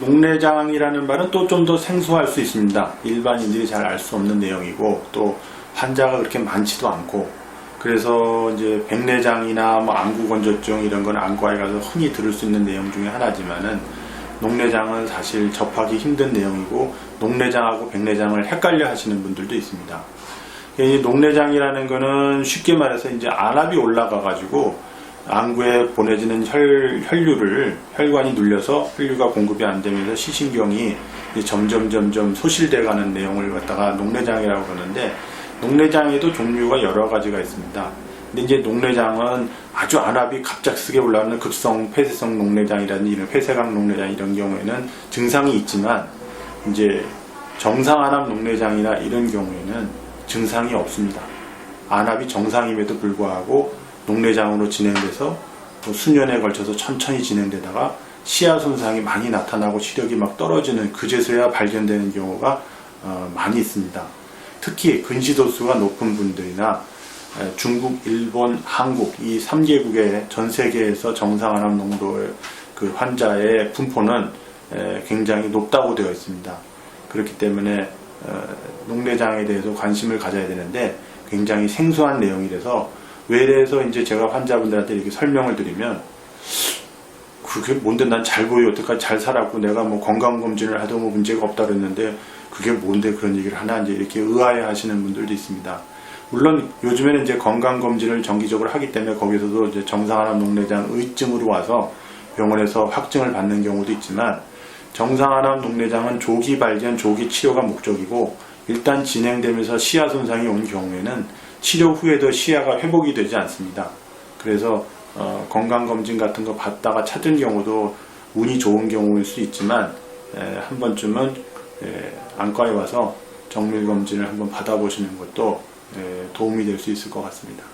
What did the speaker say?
녹내장이라는 말은 또 좀 더 생소할 수 있습니다. 일반인들이 잘 알 수 없는 내용이고 또 환자가 그렇게 많지도 않고 그래서 이제 백내장이나 뭐 안구건조증 이런 건 안과에 가서 흔히 들을 수 있는 내용 중에 하나지만은 녹내장은 사실 접하기 힘든 내용이고 녹내장하고 백내장을 헷갈려 하시는 분들도 있습니다. 이 녹내장이라는 거는 쉽게 말해서 이제 안압이 올라가 가지고 안구에 보내지는 혈, 혈류를 혈관이 눌려서 혈류가 공급이 안 되면서 시신경이 점점 점점 소실돼 가는 내용을 갖다가 녹내장이라고 그러는데 녹내장에도 종류가 여러 가지가 있습니다. 근데 이제 녹내장은 아주 안압이 갑작스게 올라오는 급성 폐쇄성 녹내장이라든지 이런 폐쇄각 녹내장 이런 경우에는 증상이 있지만 이제 정상 안압 녹내장이나 이런 경우에는 증상이 없습니다. 안압이 정상임에도 불구하고 녹내장으로 진행돼서 또 수년에 걸쳐서 천천히 진행되다가 시야 손상이 많이 나타나고 시력이 막 떨어지는 그제서야 발견되는 경우가 어, 많이 있습니다. 특히 근시도수가 높은 분들이나 에, 중국, 일본, 한국 이 3개국의 전 세계에서 정상 안압 농도의 그 환자의 분포는 에, 굉장히 높다고 되어 있습니다. 그렇기 때문에 어, 녹내장에 대해서 관심을 가져야 되는데 굉장히 생소한 내용이라서 외래에서 이제 제가 환자분들한테 이렇게 설명을 드리면 그게 뭔데 난 잘 보여 여태까지 잘 살았고 내가 뭐 건강검진을 하도 뭐 문제가 없다 그랬는데 그게 뭔데 그런 얘기를 하나 이제 이렇게 의아해 하시는 분들도 있습니다. 물론 요즘에는 이제 건강검진을 정기적으로 하기 때문에 거기서도 이제 정상안압 녹내장 의증으로 와서 병원에서 확증을 받는 경우도 있지만 정상안압 녹내장은 조기 발견, 조기 치료가 목적이고 일단 진행되면서 시야 손상이 온 경우에는 치료 후에도 시야가 회복이 되지 않습니다. 그래서 어, 건강검진 같은 거 받다가 찾은 경우도 운이 좋은 경우일 수 있지만 에, 한 번쯤은 에, 안과에 와서 정밀검진을 한번 받아보시는 것도 에, 도움이 될 수 있을 것 같습니다.